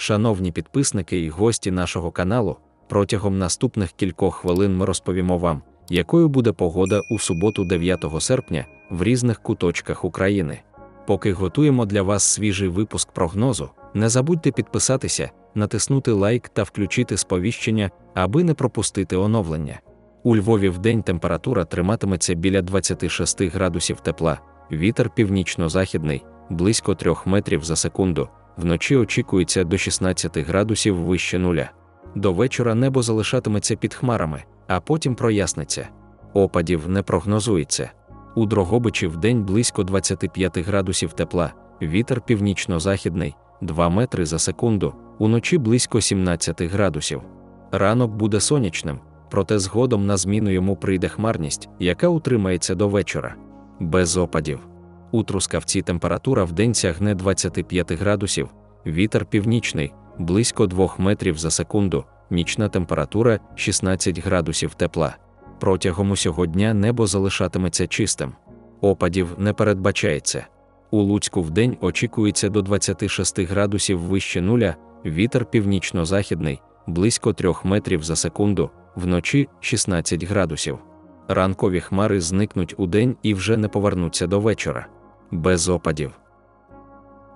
Шановні підписники і гості нашого каналу, протягом наступних кількох хвилин ми розповімо вам, якою буде погода у суботу 9 серпня в різних куточках України. Поки готуємо для вас свіжий випуск прогнозу, не забудьте підписатися, натиснути лайк та включити сповіщення, аби не пропустити оновлення. У Львові вдень температура триматиметься біля 26 градусів тепла, вітер північно-західний, близько 3 метрів за секунду, вночі очікується до 16 градусів вище нуля. До вечора небо залишатиметься під хмарами, а потім проясниться. Опадів не прогнозується. У Дрогобичі вдень близько 25 градусів тепла, вітер північно-західний, 2 метри за секунду, уночі близько 17 градусів. Ранок буде сонячним, проте згодом на зміну йому прийде хмарність, яка утримається до вечора. Без опадів. У Трускавці температура вдень сягне 25 градусів, вітер північний, близько 2 метрів за секунду, нічна температура 16 градусів тепла. Протягом усього дня небо залишатиметься чистим. Опадів не передбачається. У Луцьку вдень очікується до 26 градусів вище нуля, вітер північно-західний, близько 3 метрів за секунду, вночі 16 градусів. Ранкові хмари зникнуть у день і вже не повернуться до вечора. Без опадів.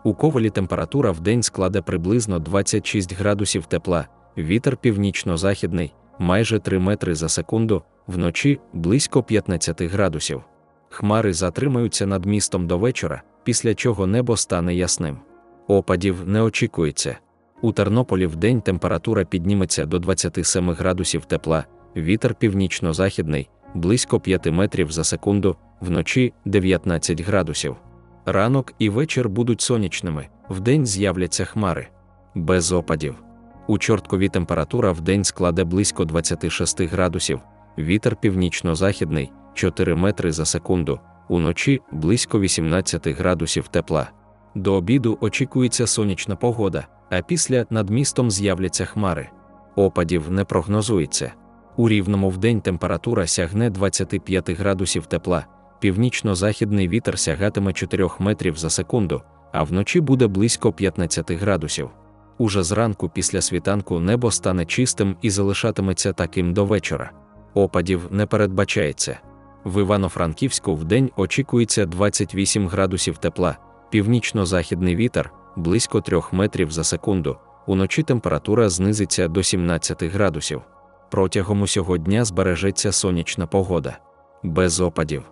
У ковалі температура в день складе приблизно 26 градусів тепла, вітер північно-західний, майже 3 метри за секунду, вночі близько 15 градусів. Хмари затримаються над містом до вечора, після чого небо стане ясним. Опадів не очікується. У Тернополі в день температура підніметься до 27 градусів тепла, вітер північно-західний, близько 5 метрів за секунду, вночі 19 градусів. Ранок і вечір будуть сонячними, вдень з'являться хмари. Без опадів. У Чорткові температура вдень складе близько 26 градусів, вітер північно-західний 4 метри за секунду, уночі близько 18 градусів тепла. До обіду очікується сонячна погода, а після над містом з'являться хмари. Опадів не прогнозується. У рівному вдень температура сягне 25 градусів тепла, північно-західний вітер сягатиме 4 метрів за секунду, а вночі буде близько 15 градусів. Уже зранку після світанку небо стане чистим і залишатиметься таким до вечора. Опадів не передбачається. В Івано-Франківську вдень очікується 28 градусів тепла, північно-західний вітер близько 3 метрів за секунду, уночі температура знизиться до 17 градусів. Протягом усього дня збережеться сонячна погода. Без опадів.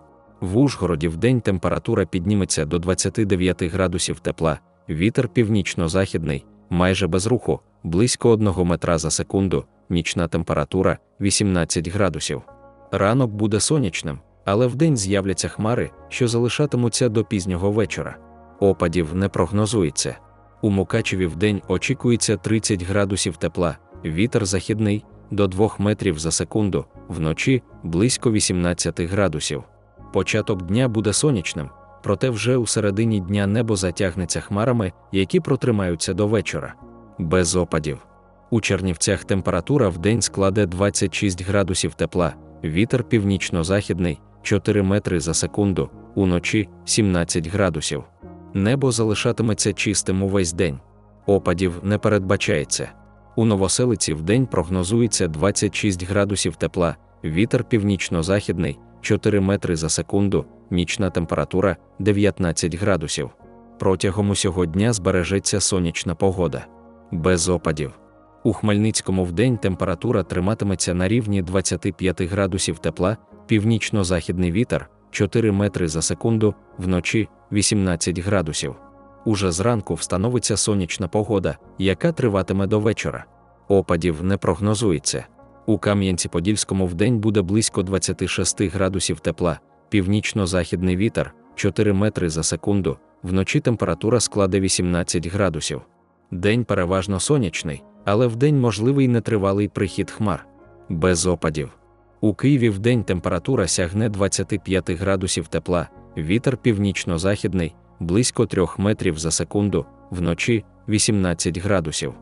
В Ужгороді вдень температура підніметься до 29 градусів тепла, вітер північно-західний, майже без руху, близько 1 метра за секунду, нічна температура 18 градусів. Ранок буде сонячним, але вдень з'являться хмари, що залишатимуться до пізнього вечора. Опадів не прогнозується. У Мукачеві вдень очікується 30 градусів тепла, вітер західний до 2 метрів за секунду, вночі близько 18 градусів. Початок дня буде сонячним, проте вже у середині дня небо затягнеться хмарами, які протримаються до вечора. Без опадів. У Чернівцях температура в день складе 26 градусів тепла, вітер північно-західний 4 метри за секунду, уночі 17 градусів. Небо залишатиметься чистим увесь день. Опадів не передбачається. У Новоселиці в день прогнозується 26 градусів тепла, вітер північно-західний 4 метри за секунду, нічна температура 19 градусів. Протягом усього дня збережеться сонячна погода. Без опадів. У Хмельницькому вдень температура триматиметься на рівні 25 градусів тепла, північно-західний вітер 4 метри за секунду, вночі 18 градусів. Уже зранку встановиться сонячна погода, яка триватиме до вечора. Опадів не прогнозується. У Кам'янці-Подільському вдень буде близько 26 градусів тепла, північно-західний вітер 4 метри за секунду, вночі температура складе 18 градусів. День переважно сонячний, але вдень можливий нетривалий прихід хмар. Без опадів. У Києві вдень температура сягне 25 градусів тепла, вітер північно-західний, близько 3 метрів за секунду, вночі 18 градусів.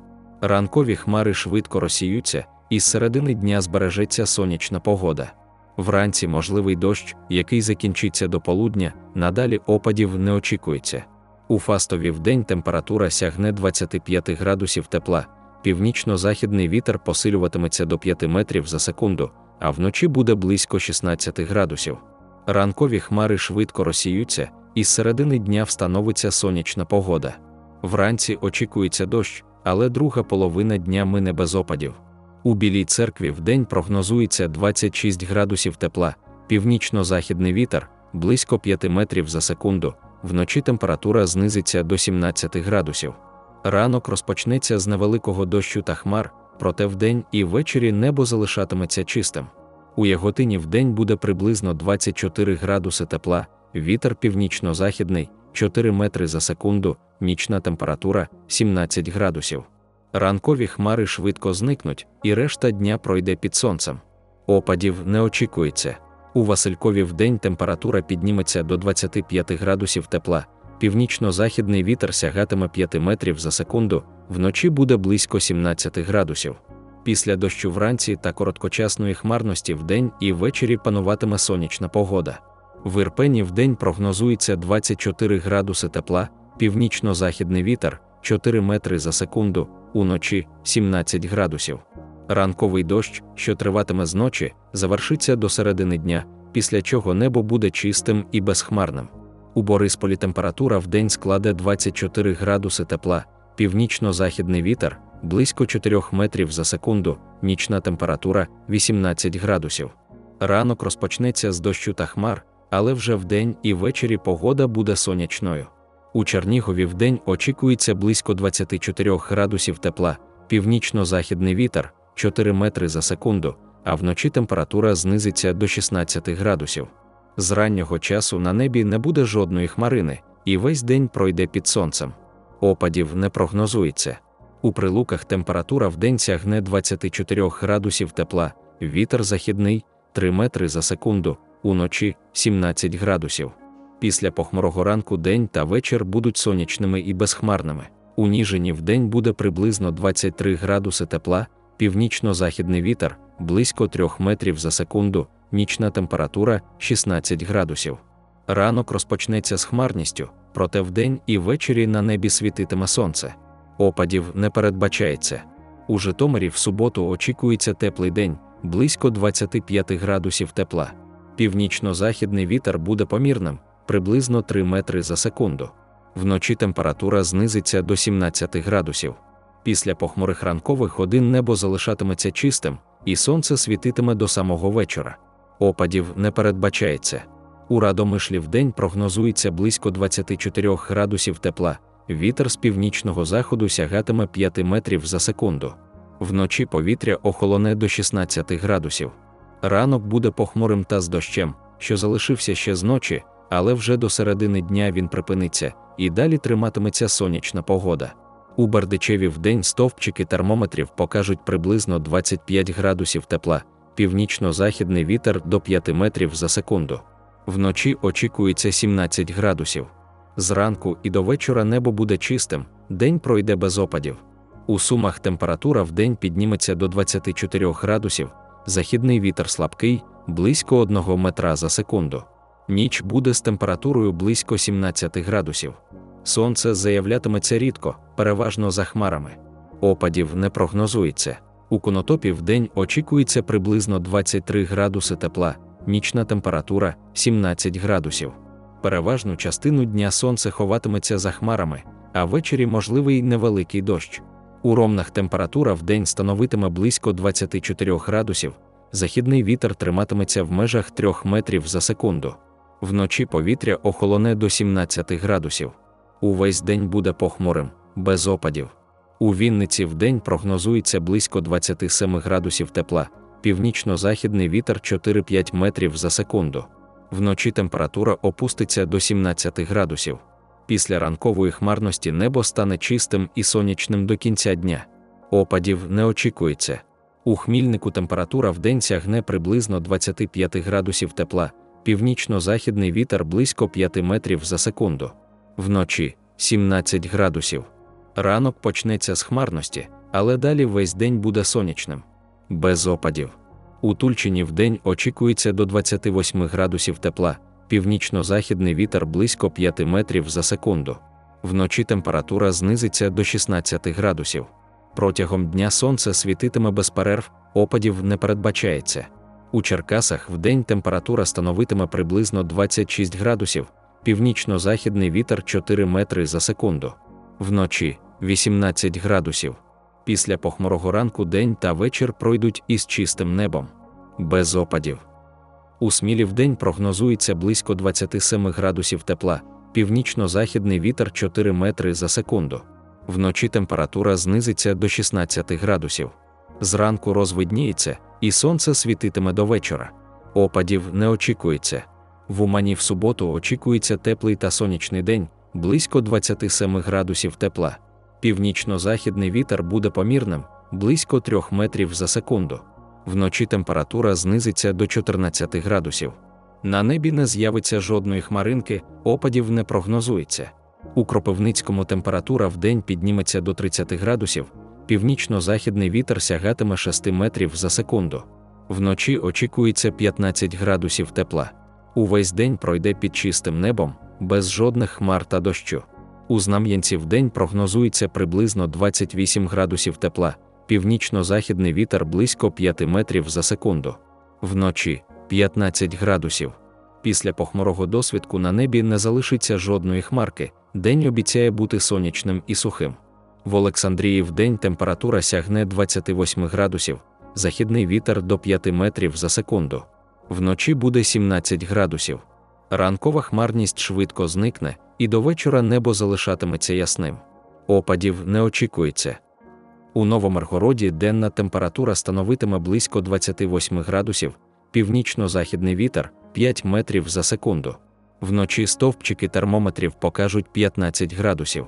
Ранкові хмари швидко розсіються, і з середини дня збережеться сонячна погода. Вранці можливий дощ, який закінчиться до полудня, надалі опадів не очікується. У Фастові вдень температура сягне 25 градусів тепла, північно-західний вітер посилюватиметься до 5 метрів за секунду, а вночі буде близько 16 градусів. Ранкові хмари швидко розсіються, і з середини дня встановиться сонячна погода. Вранці очікується дощ, але друга половина дня мине без опадів. У Білій церкві вдень прогнозується 26 градусів тепла, північно-західний вітер близько 5 метрів за секунду, вночі температура знизиться до 17 градусів. Ранок розпочнеться з невеликого дощу та хмар, проте вдень і ввечері небо залишатиметься чистим. У Яготині вдень буде приблизно 24 градуси тепла, вітер північно-західний 4 метри за секунду, нічна температура 17 градусів. Ранкові хмари швидко зникнуть, і решта дня пройде під сонцем. Опадів не очікується. У Василькові вдень температура підніметься до 25 градусів тепла, північно-західний вітер сягатиме 5 метрів за секунду, вночі буде близько 17 градусів. Після дощу вранці та короткочасної хмарності вдень і ввечері пануватиме сонячна погода. В Ірпені вдень прогнозується 24 градуси тепла, північно-західний вітер 4 метри за секунду, уночі 17 градусів. Ранковий дощ, що триватиме з ночі, завершиться до середини дня, після чого небо буде чистим і безхмарним. У Борисполі температура в день складе 24 градуси тепла, північно-західний вітер близько 4 метрів за секунду, нічна температура 18 градусів. Ранок розпочнеться з дощу та хмар, але вже вдень і ввечері погода буде сонячною. У Чернігові вдень очікується близько 24 градусів тепла, північно-західний вітер 4 метри за секунду, а вночі температура знизиться до 16 градусів. З раннього часу на небі не буде жодної хмарини, і весь день пройде під сонцем. Опадів не прогнозується. У прилуках температура в день сягне 24 градусів тепла, вітер західний 3 метри за секунду, уночі 17 градусів. Після похмурого ранку день та вечір будуть сонячними і безхмарними. У Ніжині в день буде приблизно 23 градуси тепла, північно-західний вітер близько 3 метрів за секунду, нічна температура 16 градусів. Ранок розпочнеться з хмарністю, проте вдень і ввечері на небі світитиме сонце. Опадів не передбачається. У Житомирі в суботу очікується теплий день, близько 25 градусів тепла. Північно-західний вітер буде помірним, приблизно 3 метри за секунду. Вночі температура знизиться до 17 градусів. Після похмурих ранкових годин небо залишатиметься чистим, і сонце світитиме до самого вечора. Опадів не передбачається. У Радомишлі в день прогнозується близько 24 градусів тепла, вітер з північного заходу сягатиме 5 метрів за секунду. Вночі повітря охолоне до 16 градусів. Ранок буде похмурим та з дощем, що залишився ще з ночі, але вже до середини дня він припиниться, і далі триматиметься сонячна погода. У Бердичеві в день стовпчики термометрів покажуть приблизно 25 градусів тепла, північно-західний вітер до 5 метрів за секунду. Вночі очікується 17 градусів. Зранку і до вечора небо буде чистим, день пройде без опадів. У сумах температура в день підніметься до 24 градусів, західний вітер слабкий, близько 1 метра за секунду. Ніч буде з температурою близько 17 градусів. Сонце заявлятиметься рідко, переважно за хмарами. Опадів не прогнозується. У конотопі в день очікується приблизно 23 градуси тепла, нічна температура 17 градусів. Переважну частину дня сонце ховатиметься за хмарами, а ввечері можливий невеликий дощ. У ромнах температура в день становитиме близько 24 градусів, західний вітер триматиметься в межах 3 метрів за секунду. Вночі повітря охолоне до 17 градусів. Увесь день буде похмурим, без опадів. У Вінниці в день прогнозується близько 27 градусів тепла, північно-західний вітер 4-5 метрів за секунду. Вночі температура опуститься до 17 градусів. Після ранкової хмарності небо стане чистим і сонячним до кінця дня. Опадів не очікується. У хмільнику температура в день сягне приблизно 25 градусів тепла, північно-західний вітер близько 5 метрів за секунду. Вночі 17 градусів. Ранок почнеться з хмарності, але далі весь день буде сонячним. Без опадів. У Тульчині в день очікується до 28 градусів тепла, північно-західний вітер близько 5 метрів за секунду. Вночі температура знизиться до 16 градусів. Протягом дня сонце світитиме без перерв, опадів не передбачається. У Черкасах вдень температура становитиме приблизно 26 градусів, північно-західний вітер 4 метри за секунду. Вночі 18 градусів. Після похмурого ранку день та вечір пройдуть із чистим небом, без опадів. У Смілі вдень прогнозується близько 27 градусів тепла, північно-західний вітер 4 метри за секунду. Вночі температура знизиться до 16 градусів. Зранку розвидніється, і сонце світитиме до вечора. Опадів не очікується. В Умані в суботу очікується теплий та сонячний день, близько 27 градусів тепла. Північно-західний вітер буде помірним, близько 3 метрів за секунду. Вночі температура знизиться до 14 градусів. На небі не з'явиться жодної хмаринки, опадів не прогнозується. У Кропивницькому температура в день підніметься до 30 градусів, північно-західний вітер сягатиме 6 метрів за секунду. Вночі очікується 15 градусів тепла. Увесь день пройде під чистим небом, без жодних хмар та дощу. У Знам'янці в день прогнозується приблизно 28 градусів тепла, північно-західний вітер близько 5 метрів за секунду. Вночі 15 градусів. Після похмурого досвідку на небі не залишиться жодної хмарки, день обіцяє бути сонячним і сухим. В Олександрії в день температура сягне 28 градусів, західний вітер до 5 метрів за секунду. Вночі буде 17 градусів. Ранкова хмарність швидко зникне, і до вечора небо залишатиметься ясним. Опадів не очікується. У Новомаргороді денна температура становитиме близько 28 градусів, північно-західний вітер 5 метрів за секунду. Вночі стовпчики термометрів покажуть 15 градусів.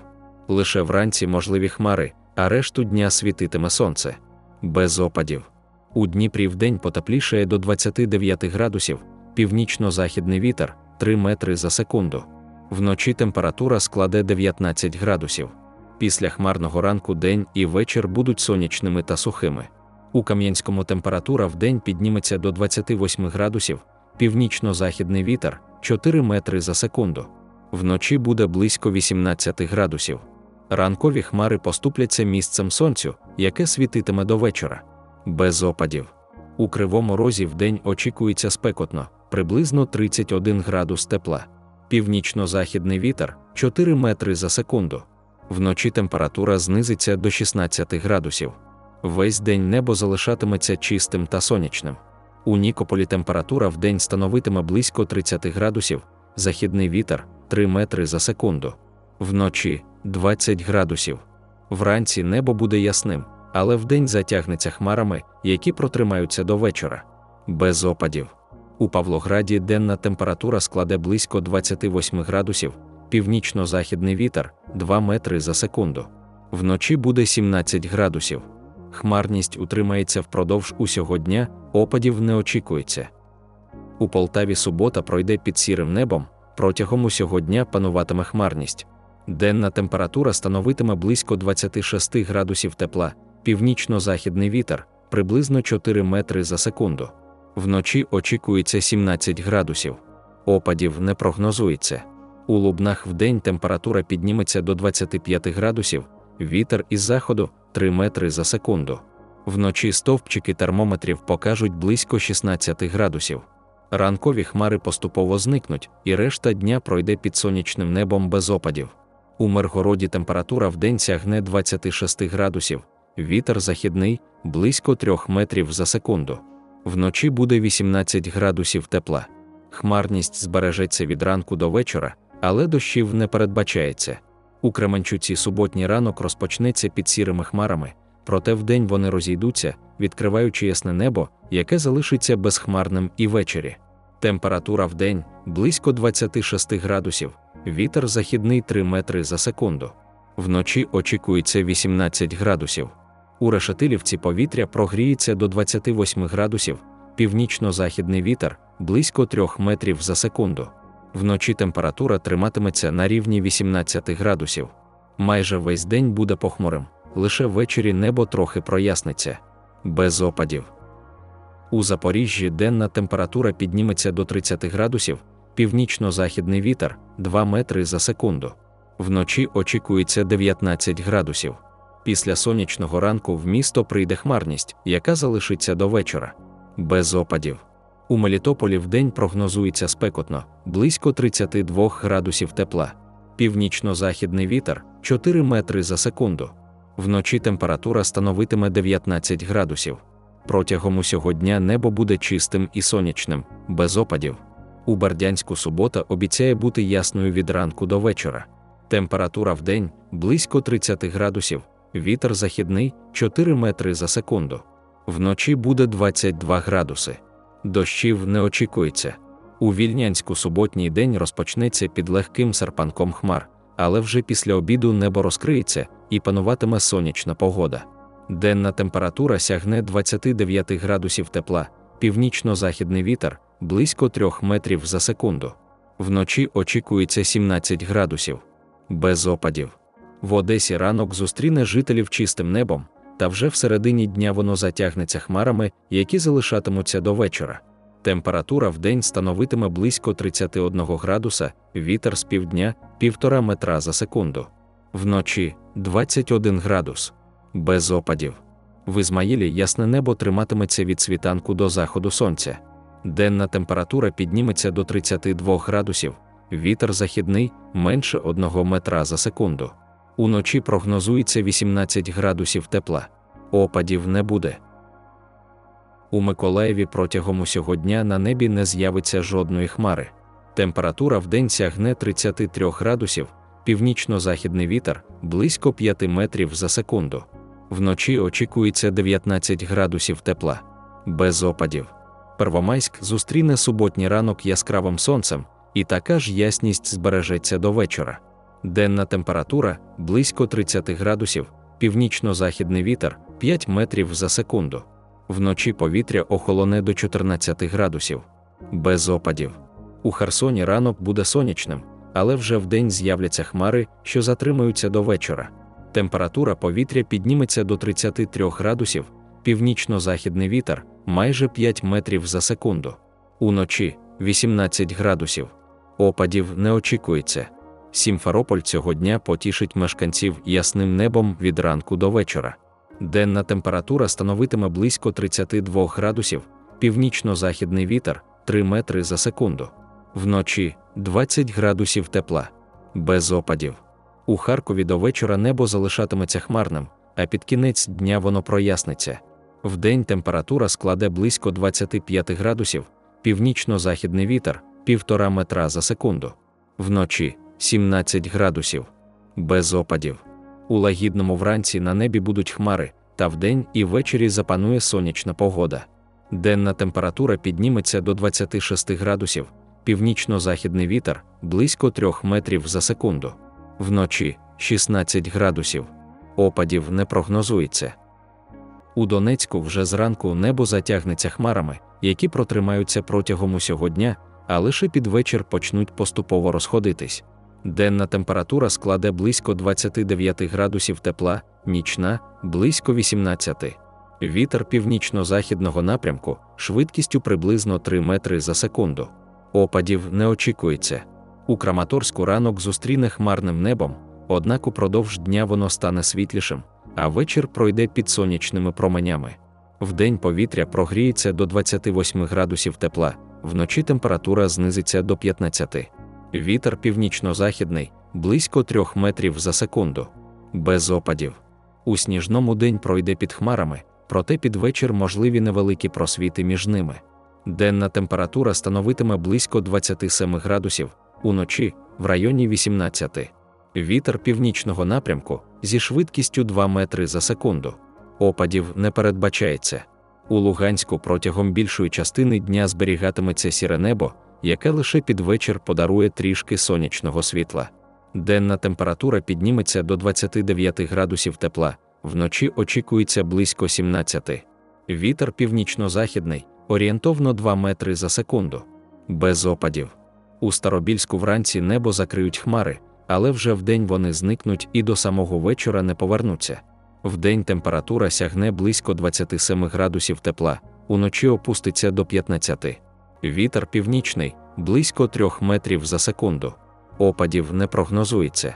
Лише вранці можливі хмари, а решту дня світитиме сонце. Без опадів. У Дніпрі вдень потеплішає до 29 градусів, північно-західний вітер 3 метри за секунду. Вночі температура складе 19 градусів. Після хмарного ранку день і вечір будуть сонячними та сухими. У Кам'янському температура в день підніметься до 28 градусів, північно-західний вітер 4 метри за секунду. Вночі буде близько 18 градусів. Ранкові хмари поступляться місцем сонцю, яке світитиме до вечора. Без опадів. У кривому розі в день очікується спекотно, приблизно 31 градус тепла. Північно-західний вітер 4 метри за секунду. Вночі температура знизиться до 16 градусів. Весь день небо залишатиметься чистим та сонячним. У Нікополі температура в день становитиме близько 30 градусів, західний вітер 3 метри за секунду. Вночі 20 градусів. Вранці небо буде ясним, але вдень затягнеться хмарами, які протримаються до вечора. Без опадів. У Павлограді денна температура складе близько 28 градусів, північно-західний вітер 2 метри за секунду. Вночі буде 17 градусів. Хмарність утримається впродовж усього дня, опадів не очікується. У Полтаві субота пройде під сірим небом, протягом усього дня пануватиме хмарність. Денна температура становитиме близько 26 градусів тепла, північно-західний вітер приблизно 4 метри за секунду. Вночі очікується 17 градусів. Опадів не прогнозується. У Лубнах вдень температура підніметься до 25 градусів, вітер із заходу 3 метри за секунду. Вночі стовпчики термометрів покажуть близько 16 градусів. Ранкові хмари поступово зникнуть, і решта дня пройде під сонячним небом без опадів. У Миргороді температура вдень сягне 26 градусів, вітер західний близько 3 метрів за секунду. Вночі буде 18 градусів тепла. Хмарність збережеться від ранку до вечора, але дощів не передбачається. У Кременчуці суботній ранок розпочнеться під сірими хмарами, проте вдень вони розійдуться, відкриваючи ясне небо, яке залишиться безхмарним і ввечері. Температура в день близько 26 градусів, вітер західний 3 метри за секунду. Вночі очікується 18 градусів. У Решетилівці повітря прогріється до 28 градусів, північно-західний вітер близько 3 метрів за секунду. Вночі температура триматиметься на рівні 18 градусів. Майже весь день буде похмурим, лише ввечері небо трохи проясниться, без опадів. У Запоріжжі денна температура підніметься до 30 градусів, північно-західний вітер 2 метри за секунду. Вночі очікується 19 градусів. Після сонячного ранку в місто прийде хмарність, яка залишиться до вечора. Без опадів. У Мелітополі вдень прогнозується спекотно, близько 32 градусів тепла. Північно-західний вітер 4 метри за секунду. Вночі температура становитиме 19 градусів. Протягом усього дня небо буде чистим і сонячним, без опадів. У Бердянську субота обіцяє бути ясною від ранку до вечора. Температура в день близько 30 градусів, вітер західний 4 метри за секунду. Вночі буде 22 градуси. Дощів не очікується. У вільнянську суботній день розпочнеться під легким серпанком хмар, але вже після обіду небо розкриється і пануватиме сонячна погода. Денна температура сягне 29 градусів тепла, північно-західний вітер близько 3 метрів за секунду. Вночі очікується 17 градусів. Без опадів. В Одесі ранок зустріне жителів чистим небом, та вже всередині дня воно затягнеться хмарами, які залишатимуться до вечора. Температура в день становитиме близько 31 градуса, вітер з півдня 1,5 метра за секунду. Вночі 21 градус. Без опадів. В Ізмаїлі ясне небо триматиметься від світанку до заходу сонця. Денна температура підніметься до 32 градусів, вітер західний менше 1 метра за секунду. Уночі прогнозується 18 градусів тепла. Опадів не буде. У Миколаєві протягом усього дня на небі не з'явиться жодної хмари. Температура в день сягне 33 градусів, північно-західний вітер близько 5 метрів за секунду. Вночі очікується 19 градусів тепла. Без опадів. Первомайськ зустріне суботній ранок яскравим сонцем, і така ж ясність збережеться до вечора. Денна температура близько 30 градусів, північно-західний вітер 5 метрів за секунду. Вночі повітря охолоне до 14 градусів. Без опадів. У Херсоні ранок буде сонячним, але вже вдень з'являться хмари, що затримаються до вечора. Температура повітря підніметься до 33 градусів, північно-західний вітер майже 5 метрів за секунду. Уночі 18 градусів. Опадів не очікується. Сімферополь цього дня потішить мешканців ясним небом від ранку до вечора. Денна температура становитиме близько 32 градусів, північно-західний вітер 3 метри за секунду. Вночі 20 градусів тепла. Без опадів. У Харкові до вечора небо залишатиметься хмарним, а під кінець дня воно проясниться. Вдень температура складе близько 25 градусів, північно-західний вітер 1,5 метра за секунду. Вночі 17 градусів. Без опадів. У лагідному вранці на небі будуть хмари, та вдень і ввечері запанує сонячна погода. Денна температура підніметься до 26 градусів, північно-західний вітер близько 3 метрів за секунду. Вночі 16 градусів. Опадів не прогнозується. У Донецьку вже зранку небо затягнеться хмарами, які протримаються протягом усього дня, а лише під вечір почнуть поступово розходитись. Денна температура складе близько 29 градусів тепла, нічна близько 18. Вітер північно-західного напрямку швидкістю приблизно 3 метри за секунду. Опадів не очікується. У Краматорську ранок зустріне хмарним небом, однак упродовж дня воно стане світлішим, а вечір пройде під сонячними променями. Вдень повітря прогріється до 28 градусів тепла, вночі температура знизиться до 15. Вітер північно-західний близько 3 метрів за секунду. Без опадів. У сніжному день пройде під хмарами, проте під вечір можливі невеликі просвіти між ними. Денна температура становитиме близько 27 градусів, уночі в районі 18. Вітер північного напрямку зі швидкістю 2 метри за секунду. Опадів не передбачається. У Луганську протягом більшої частини дня зберігатиметься сіре небо, яке лише під вечір подарує трішки сонячного світла. Денна температура підніметься до 29 градусів тепла, вночі очікується близько 17. Вітер північно-західний, орієнтовно 2 метри за секунду. Без опадів. У Старобільську вранці небо закриють хмари, але вже вдень вони зникнуть і до самого вечора не повернуться. Вдень температура сягне близько 27 градусів тепла, уночі опуститься до 15. Вітер північний близько 3 метрів за секунду. Опадів не прогнозується.